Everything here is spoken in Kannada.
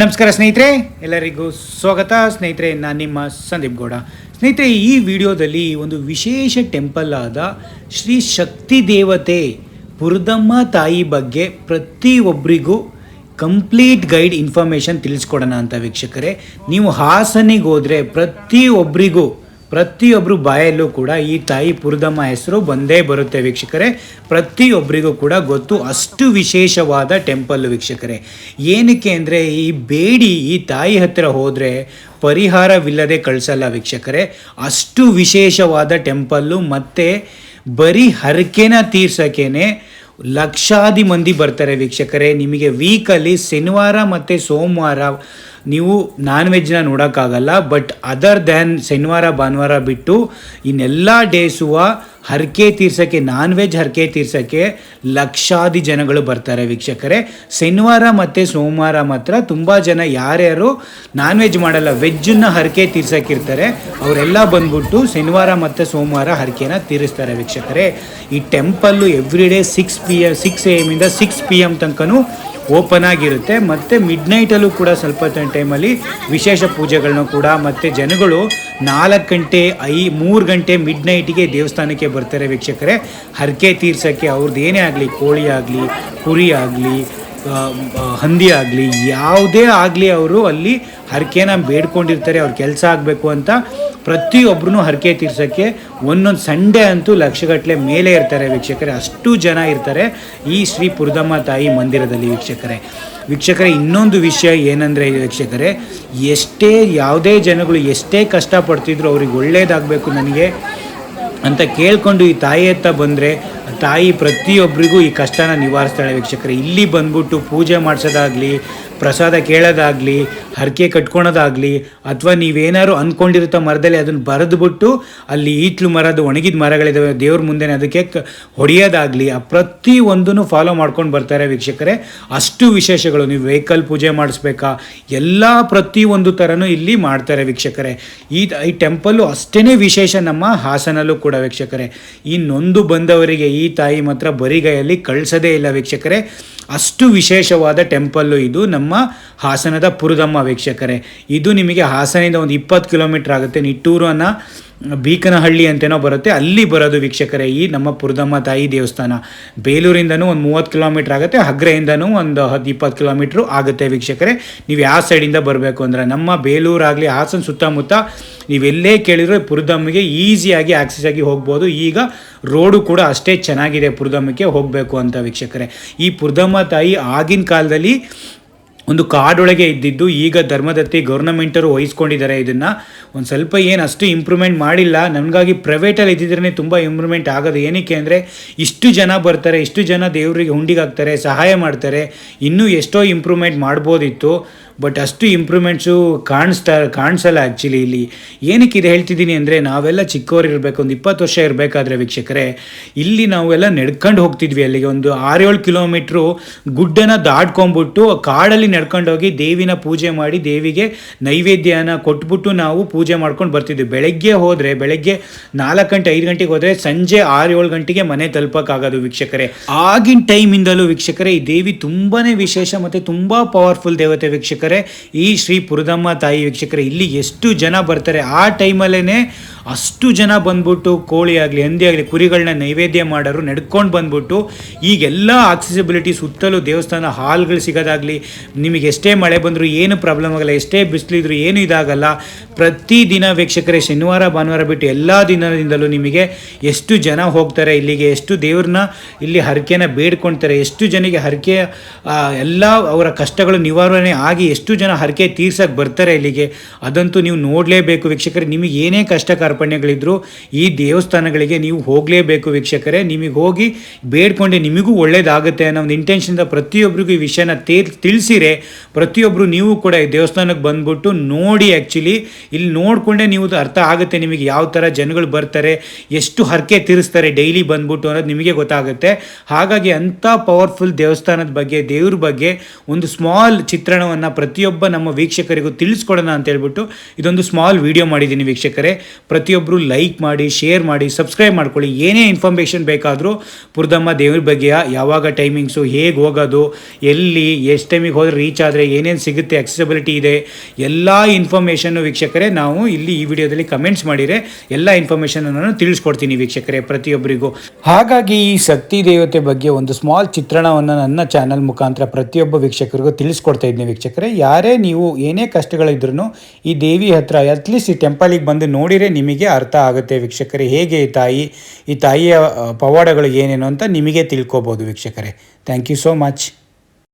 ನಮಸ್ಕಾರ ಸ್ನೇಹಿತರೆ, ಎಲ್ಲರಿಗೂ ಸ್ವಾಗತ. ಸ್ನೇಹಿತರೆ, ನಾನು ನಿಮ್ಮ ಸಂದೀಪ್ ಗೌಡ. ಸ್ನೇಹಿತರೆ, ಈ ವಿಡಿಯೋದಲ್ಲಿ ಒಂದು ವಿಶೇಷ ಟೆಂಪಲ್ ಆದ ಶ್ರೀ ಶಕ್ತಿ ದೇವತೆ ಪುರುದಮ್ಮ ತಾಯಿ ಬಗ್ಗೆ ಪ್ರತಿಯೊಬ್ಬರಿಗೂ ಕಂಪ್ಲೀಟ್ ಗೈಡ್ ಇನ್ಫಾರ್ಮೇಷನ್ ತಿಳಿಸ್ಕೊಡೋಣ ಅಂತ ವೀಕ್ಷಕರೇ. ನೀವು ಹಾಸನಿಗೆ ಹೋದರೆ ಪ್ರತಿಯೊಬ್ಬರಿಗೂ ಪ್ರತಿಯೊಬ್ಬರು ಬಾಯಲ್ಲೂ ಕೂಡ ಈ ತಾಯಿ ಪುರುದಮ್ಮ ಹೆಸರು ಬಂದೇ ಬರುತ್ತೆ ವೀಕ್ಷಕರೇ. ಪ್ರತಿಯೊಬ್ಬರಿಗೂ ಕೂಡ ಗೊತ್ತು ಅಷ್ಟು ವಿಶೇಷವಾದ ಟೆಂಪಲ್ ವೀಕ್ಷಕರೇ. ಏನಕ್ಕೆ ಅಂದರೆ ಈ ಬೇಡಿ ಈ ತಾಯಿ ಹತ್ತಿರ ಹೋದರೆ ಪರಿಹಾರವಿಲ್ಲದೆ ಕಳಿಸಲ್ಲ ವೀಕ್ಷಕರೇ. ಅಷ್ಟು ವಿಶೇಷವಾದ ಟೆಂಪಲ್ಲು ಮತ್ತು ಬರೀ ಹರಕೆನ ತೀರ್ಸೋಕ್ಕೇನೆ ಲಕ್ಷಾದಿ ಮಂದಿ ಬರ್ತಾರೆ ವೀಕ್ಷಕರೇ. ನಿಮಗೆ ವೀಕಲ್ಲಿ ಶನಿವಾರ ಮತ್ತು ಸೋಮವಾರ ನೀವು ನಾನ್ ವೆಜ್ನ ನೋಡೋಕ್ಕಾಗಲ್ಲ. ಬಟ್ ಅದರ್ ದ್ಯಾನ್ ಶನಿವಾರ, ಭಾನುವಾರ ಬಿಟ್ಟು ಇನ್ನೆಲ್ಲ ಡೇಸುವ ಹರಕೆ ತೀರ್ಸೋಕ್ಕೆ ನಾನ್ ವೆಜ್ ಹರಕೆ ತೀರ್ಸೋಕ್ಕೆ ಲಕ್ಷಾದಿ ಜನಗಳು ಬರ್ತಾರೆ ವೀಕ್ಷಕರೇ. ಶನಿವಾರ ಮತ್ತು ಸೋಮವಾರ ಮಾತ್ರ ತುಂಬ ಜನ ಯಾರ್ಯಾರು ನಾನ್ ವೆಜ್ ಮಾಡಲ್ಲ ವೆಜ್ಜನ್ನ ಹರಕೆ ತೀರ್ಸೋಕ್ಕಿರ್ತಾರೆ ಅವರೆಲ್ಲ ಬಂದ್ಬಿಟ್ಟು ಶನಿವಾರ ಮತ್ತು ಸೋಮವಾರ ಹರಕೆನ ತೀರಿಸ್ತಾರೆ ವೀಕ್ಷಕರೇ. ಈ temple every day six P M six A ಎಮ್ಮಿಂದ six P M ತನಕನೂ ಓಪನ್ ಆಗಿರುತ್ತೆ. ಮತ್ತು ಮಿಡ್ ನೈಟಲ್ಲೂ ಕೂಡ ಸ್ವಲ್ಪ ಟೈಮಲ್ಲಿ ವಿಶೇಷ ಪೂಜೆಗಳನ್ನ ಕೂಡ ಮತ್ತು ಜನಗಳು ನಾಲ್ಕು ಗಂಟೆ, ಐ, ಮೂರು ಗಂಟೆ ಮಿಡ್ ನೈಟಿಗೆ ದೇವಸ್ಥಾನಕ್ಕೆ ಬರ್ತಾರೆ ವೀಕ್ಷಕರೇ. ಹರಕೆ ತೀರ್ಸೋಕ್ಕೆ ಅವ್ರದ್ದು ಏನೇ ಆಗಲಿ, ಕೋಳಿ ಆಗಲಿ, ಕುರಿ ಆಗಲಿ ಹಂದಿ ಆಗಲಿ, ಯಾವುದೇ ಆಗಲಿ ಅವರು ಅಲ್ಲಿ ಹರಕೆನ ಬೇಡ್ಕೊಂಡಿರ್ತಾರೆ, ಅವ್ರ ಕೆಲಸ ಆಗಬೇಕು ಅಂತ ಪ್ರತಿಯೊಬ್ಬರೂ ಹರಕೆ ತೀರ್ಸೋಕ್ಕೆ ಒಂದೊಂದು ಸಂಡೇ ಅಂತೂ ಲಕ್ಷಗಟ್ಟಲೆ ಮೇಲೆ ಇರ್ತಾರೆ ವೀಕ್ಷಕರೇ. ಅಷ್ಟು ಜನ ಇರ್ತಾರೆ ಈ ಶ್ರೀ ಪುರದಮ್ಮ ತಾಯಿ ಮಂದಿರದಲ್ಲಿ ವೀಕ್ಷಕರೇ. ವೀಕ್ಷಕರೇ, ಇನ್ನೊಂದು ವಿಷಯ ಏನಂದರೆ ವೀಕ್ಷಕರೇ, ಎಷ್ಟೇ ಯಾವುದೇ ಜನಗಳು ಎಷ್ಟೇ ಕಷ್ಟಪಡ್ತಿದ್ರು ಅವ್ರಿಗೆ ಒಳ್ಳೆಯದಾಗಬೇಕು ನನಗೆ ಅಂತ ಕೇಳಿಕೊಂಡು ಈ ತಾಯಿ ಹತ್ತ ಬಂದರೆ ತಾಯಿ ಪ್ರತಿಯೊಬ್ಬರಿಗೂ ಈ ಕಷ್ಟನ ನಿವಾರಿಸ್ತಾಳೆ ವೀಕ್ಷಕರೇ. ಇಲ್ಲಿ ಬಂದ್ಬಿಟ್ಟು ಪೂಜೆ ಮಾಡಿಸೋದಾಗಲಿ ಪ್ರಸಾದ ಕೇಳೋದಾಗಲಿ, ಹರಕೆ ಕಟ್ಕೊಳೋದಾಗಲಿ, ಅಥವಾ ನೀವೇನಾದ್ರು ಅಂದ್ಕೊಂಡಿರುತ್ತೋ ಮರದಲ್ಲಿ ಅದನ್ನು ಬರೆದುಬಿಟ್ಟು ಅಲ್ಲಿ ಈಟ್ಲು ಮರದ ಒಣಗಿದ ಮರಗಳಿದ್ದಾವೆ ದೇವ್ರ ಮುಂದೆ ಅದಕ್ಕೆ ಹೊಡೆಯೋದಾಗಲಿ, ಆ ಪ್ರತಿಯೊಂದನ್ನು ಫಾಲೋ ಮಾಡ್ಕೊಂಡು ಬರ್ತಾರೆ ವೀಕ್ಷಕರೇ, ಅಷ್ಟು ವಿಶೇಷಗಳು. ನೀವು ವೆಹಿಕಲ್ ಪೂಜೆ ಮಾಡಿಸ್ಬೇಕಾ, ಎಲ್ಲ ಪ್ರತಿಯೊಂದು ಥರನೂ ಇಲ್ಲಿ ಮಾಡ್ತಾರೆ ವೀಕ್ಷಕರೇ. ಈ ಈ ಟೆಂಪಲ್ಲು ಅಷ್ಟೇ ವಿಶೇಷ ನಮ್ಮ ಹಾಸನಲ್ಲೂ ಕೂಡ ವೀಕ್ಷಕರೇ. ಈ ನೊಂದು ಬಂದವರಿಗೆ ಈ ತಾಯಿ ಮಾತ್ರ ಬರಿಗೈಯಲ್ಲಿ ಕಳಿಸೋದೇ ಇಲ್ಲ ವೀಕ್ಷಕರೇ. ಅಷ್ಟು ವಿಶೇಷವಾದ ಟೆಂಪಲ್ಲು ಇದು. ನಮ್ಮ ಹಾಸನದ ಪುರದಮ್ಮ ವೀಕ್ಷಕರೇ. ಇದು ನಿಮಗೆ ಹಾಸನದಿಂದ ಒಂದು ಇಪ್ಪತ್ತು ಕಿಲೋಮೀಟ್ರ್ ಆಗುತ್ತೆ. ನಿಟ್ಟೂರು ಅನ್ನೋ ಬೀಕನಹಳ್ಳಿ ಅಂತೇನೋ ಬರುತ್ತೆ. ಅಲ್ಲಿ ಬರೋದು ವೀಕ್ಷಕರೇ ಈ ನಮ್ಮ ಪುರುದಮ್ಮ ತಾಯಿ ದೇವಸ್ಥಾನ. ಬೇಲೂರಿಂದನೂ ಒಂದು ಮೂವತ್ತು ಕಿಲೋಮೀಟ್ರ್ ಆಗುತ್ತೆ. ಹಗ್ರೆಯಿಂದನೂ ಒಂದು ಹತ್ತು ಇಪ್ಪತ್ತು ಕಿಲೋಮೀಟ್ರು ಆಗುತ್ತೆ ವೀಕ್ಷಕರೇ. ನೀವು ಯಾವ ಸೈಡಿಂದ ಬರಬೇಕು ಅಂದರೆ ನಮ್ಮ ಬೇಲೂರಾಗಲಿ ಹಾಸನ ಸುತ್ತಮುತ್ತ ನೀವೆಲ್ಲೇ ಕೇಳಿದರೆ ಪುರದಮ್ಮಿಗೆ ಈಸಿಯಾಗಿ ಆಕ್ಸೆಸ್ ಆಗಿ ಹೋಗ್ಬೋದು. ಈಗ ರೋಡು ಕೂಡ ಅಷ್ಟೇ ಚೆನ್ನಾಗಿದೆ ಪುರುದಮ್ಮಕ್ಕೆ ಹೋಗಬೇಕು ಅಂತ ವೀಕ್ಷಕರೇ. ಈ ಪುರದಮ್ಮ ತಾಯಿ ಆಗಿನ ಕಾಲದಲ್ಲಿ ಒಂದು ಕಾಡೊಳಗೆ ಇದ್ದಿದ್ದು ಈಗ ಧರ್ಮದತ್ತಿ ಗೌರ್ನಮೆಂಟರು ವಹಿಸ್ಕೊಂಡಿದ್ದಾರೆ ಇದನ್ನು. ಒಂದು ಸ್ವಲ್ಪ ಏನು ಅಷ್ಟು ಇಂಪ್ರೂವ್ಮೆಂಟ್ ಮಾಡಿಲ್ಲ. ನನಗಾಗಿ ಪ್ರೈವೇಟಲ್ಲಿ ಇದ್ದಿದ್ರೇ ತುಂಬ ಇಂಪ್ರೂವ್ಮೆಂಟ್ ಆಗೋದು. ಏನಕ್ಕೆ ಅಂದರೆ ಇಷ್ಟು ಜನ ಬರ್ತಾರೆ, ಇಷ್ಟು ಜನ ದೇವರಿಗೆ ಹುಂಡಿಗೆ ಹಾಕ್ತಾರೆ ಸಹಾಯ ಮಾಡ್ತಾರೆ. ಇನ್ನೂ ಎಷ್ಟೋ ಇಂಪ್ರೂವ್ಮೆಂಟ್ ಮಾಡ್ಬೋದಿತ್ತು. ಬಟ್ ಅಷ್ಟು ಇಂಪ್ರೂವ್ಮೆಂಟ್ಸು ಕಾಣಿಸ್ತಾ, ಕಾಣಿಸಲ್ಲ ಆ್ಯಕ್ಚುಲಿ ಇಲ್ಲಿ. ಏನಕ್ಕೆ ಇದು ಹೇಳ್ತಿದ್ದೀನಿ ಅಂದರೆ ನಾವೆಲ್ಲ ಚಿಕ್ಕವರು ಇರಬೇಕು, ಒಂದು ಇಪ್ಪತ್ತು ವರ್ಷ ಇರಬೇಕಾದ್ರೆ ವೀಕ್ಷಕರೇ, ಇಲ್ಲಿ ನಾವೆಲ್ಲ ನಡ್ಕೊಂಡು ಹೋಗ್ತಿದ್ವಿ ಅಲ್ಲಿಗೆ. ಒಂದು ಆರೇಳು ಕಿಲೋಮೀಟ್ರು ಗುಡ್ಡನ ದಾಟ್ಕೊಂಬಿಟ್ಟು ಕಾಡಲ್ಲಿ ನಡ್ಕೊಂಡು ಹೋಗಿ ದೇವಿನ ಪೂಜೆ ಮಾಡಿ ದೇವಿಗೆ ನೈವೇದ್ಯನ ಕೊಟ್ಬಿಟ್ಟು ನಾವು ಪೂಜೆ ಮಾಡ್ಕೊಂಡು ಬರ್ತಿದ್ವಿ. ಬೆಳಗ್ಗೆ ಹೋದರೆ, ಬೆಳಗ್ಗೆ ನಾಲ್ಕು ಗಂಟೆ, ಐದು ಗಂಟೆಗೆ ಹೋದರೆ ಸಂಜೆ ಆರು ಏಳು ಗಂಟೆಗೆ ಮನೆ ತಲುಪಕ್ಕಾಗೋದು ವೀಕ್ಷಕರೇ. ಆಗಿನ ಟೈಮಿಂದಲೂ ವೀಕ್ಷಕರೇ, ಈ ದೇವಿ ತುಂಬಾ ವಿಶೇಷ ಮತ್ತು ತುಂಬ ಪವರ್ಫುಲ್ ದೇವತೆ ವೀಕ್ಷಕರೇ. ಈ ಶ್ರೀ ಪುರದಮ್ಮ ತಾಯಿ ವೀಕ್ಷಕರೇ, ಇಲ್ಲಿ ಎಷ್ಟು ಜನ ಬರ್ತಾರೆ? ಆ ಟೈಮಲ್ಲೇ ಅಷ್ಟು ಜನ ಬಂದ್ಬಿಟ್ಟು ಕೋಳಿ ಆಗಲಿ, ಹಂದಿ ಆಗಲಿ ಕುರಿಗಳನ್ನ ನೈವೇದ್ಯ ಮಾಡೋರು ನಡ್ಕೊಂಡು ಬಂದ್ಬಿಟ್ಟು ಈಗೆಲ್ಲ ಆಕ್ಸೆಸಿಬಿಲಿಟಿ ಸುತ್ತಲೂ ದೇವಸ್ಥಾನ ಹಾಲ್ಗಳು ಸಿಗೋದಾಗಲಿ ನಿಮಗೆ ಎಷ್ಟೇ ಮಳೆ ಬಂದರೂ ಏನು ಪ್ರಾಬ್ಲಮ್ ಆಗಲ್ಲ, ಎಷ್ಟೇ ಬಿಸಿಲಿದ್ರು ಏನು ಇದಾಗಲ್ಲ ಪ್ರತಿದಿನ ವೀಕ್ಷಕರೇ ಶನಿವಾರ, ಭಾನುವಾರ ಬಿಟ್ಟು ಎಲ್ಲ ದಿನದಿಂದಲೂ ನಿಮಗೆ ಎಷ್ಟು ಜನ ಹೋಗ್ತಾರೆ, ಇಲ್ಲಿಗೆ ಎಷ್ಟು ದೇವ್ರನ್ನ ಇಲ್ಲಿ ಹರಕೆನ ಬೇಡ್ಕೊಳ್ತಾರೆ ಎಷ್ಟು ಜನಕ್ಕೆ ಹರಕೆ ಎಲ್ಲ ಅವರ ಕಷ್ಟಗಳು ನಿವಾರಣೆ ಆಗಿ ಎಷ್ಟು ಜನ ಹರಕೆ ತೀರ್ಸಕ್ಕೆ ಬರ್ತಾರೆ ಇಲ್ಲಿಗೆ, ಅದಂತೂ ನೀವು ನೋಡಲೇಬೇಕು ವೀಕ್ಷಕರೇ. ನಿಮಗೆ ಏನೇ ಕಷ್ಟ ಕಾರ್ಪಣ್ಯಗಳಿದ್ರು ಈ ದೇವಸ್ಥಾನಗಳಿಗೆ ನೀವು ಹೋಗಲೇಬೇಕು ವೀಕ್ಷಕರೇ. ನಿಮಗೆ ಹೋಗಿ ಬೇಡ್ಕೊಂಡೆ ನಿಮಗೂ ಒಳ್ಳೇದಾಗುತ್ತೆ ಅನ್ನೋ ಒಂದು ಇಂಟೆನ್ಷನ್ದ ಪ್ರತಿಯೊಬ್ಬರಿಗೂ ಈ ವಿಷಯನ ತೇ, ತಿಳಿಸಿರೆ. ಪ್ರತಿಯೊಬ್ಬರು ನೀವು ಕೂಡ ಈ ದೇವಸ್ಥಾನಕ್ಕೆ ಬಂದ್ಬಿಟ್ಟು ನೋಡಿ ಆ್ಯಕ್ಚುಲಿ ಇಲ್ಲಿ ನೋಡಿಕೊಂಡೆ ನೀವು ಅರ್ಥ ಆಗುತ್ತೆ ನಿಮಗೆ ಯಾವ ಥರ ಜನಗಳು ಬರ್ತಾರೆ, ಎಷ್ಟು ಹರಕೆ ತೀರಿಸ್ತಾರೆ ಡೈಲಿ ಬಂದ್ಬಿಟ್ಟು ಅನ್ನೋದು ನಿಮಗೆ ಗೊತ್ತಾಗುತ್ತೆ. ಹಾಗಾಗಿ ಅಂಥ ಪವರ್ಫುಲ್ ದೇವಸ್ಥಾನದ ಬಗ್ಗೆ, ದೇವ್ರ ಬಗ್ಗೆ ಒಂದು ಸ್ಮಾಲ್ ಚಿತ್ರಣವನ್ನು ಪ್ರತಿಯೊಬ್ಬ ನಮ್ಮ ವೀಕ್ಷಕರಿಗೂ ತಿಳಿಸ್ಕೊಡೋಣ ಅಂತ ಹೇಳ್ಬಿಟ್ಟು ಇದೊಂದು ಸ್ಮಾಲ್ ವಿಡಿಯೋ ಮಾಡಿದ್ದೀನಿ ವೀಕ್ಷಕರೇ. ಪ್ರತಿಯೊಬ್ಬರು ಲೈಕ್ ಮಾಡಿ ಶೇರ್ ಮಾಡಿ ಸಬ್ಸ್ಕ್ರೈಬ್ ಮಾಡ್ಕೊಳ್ಳಿ. ಏನೇ ಇನ್ಫಾರ್ಮೇಷನ್ ಬೇಕಾದರೂ ಪುರದಮ್ಮ ದೇವ್ರ ಬಗ್ಗೆ ಯಾವಾಗ ಟೈಮಿಂಗ್ಸು ಹೇಗೆ ಹೋಗೋದು, ಎಲ್ಲಿ, ಎಷ್ಟು ಟೈಮಿಗೆ ಹೋದ್ರೆ ರೀಚ್ ಆದರೆ ಏನೇನು ಸಿಗುತ್ತೆ ಅಕ್ಸೆಸಿಬಿಲಿಟಿ ಇದೆ, ಎಲ್ಲ ಇನ್ಫಾರ್ಮೇಷನ್ನು ವೀಕ್ಷಕರೇ, ನಾವು ಇಲ್ಲಿ ಈ ವಿಡಿಯೋದಲ್ಲಿ ಕಮೆಂಟ್ಸ್ ಮಾಡಿದರೆ ಎಲ್ಲ ಇನ್ಫಾರ್ಮೇಷನ್ ನಾನು ತಿಳಿಸ್ಕೊಡ್ತೀನಿ ವೀಕ್ಷಕರೇ ಪ್ರತಿಯೊಬ್ಬರಿಗೂ. ಹಾಗಾಗಿ ಈ ಶಕ್ತಿ ದೇವತೆ ಬಗ್ಗೆ ಒಂದು ಸ್ಮಾಲ್ ಚಿತ್ರಣವನ್ನು ನನ್ನ ಚಾನಲ್ ಮುಖಾಂತರ ಪ್ರತಿಯೊಬ್ಬ ವೀಕ್ಷಕರಿಗೂ ತಿಳಿಸ್ಕೊಡ್ತಾ ಇದ್ದೀನಿ ವೀಕ್ಷಕರೇ. ಯಾರೇ ನೀವು ಏನೇ ಕಷ್ಟಗಳಿದ್ರೂ ಈ ದೇವಿ ಹತ್ರ ಅಟ್ಲೀಸ್ಟ್ ಈ ಟೆಂಪಲಿಗೆ ಬಂದು ನೋಡಿದರೆ ನಿಮಗೆ ಅರ್ಥ ಆಗುತ್ತೆ ವೀಕ್ಷಕರೇ. ಹೇಗೆ ಈ ತಾಯಿ, ಈ ತಾಯಿಯ ಪವಾಡಗಳು ಏನೇನು ಅಂತ ನಿಮಗೆ ತಿಳ್ಕೊಬೋದು ವೀಕ್ಷಕರೇ. Thank you so much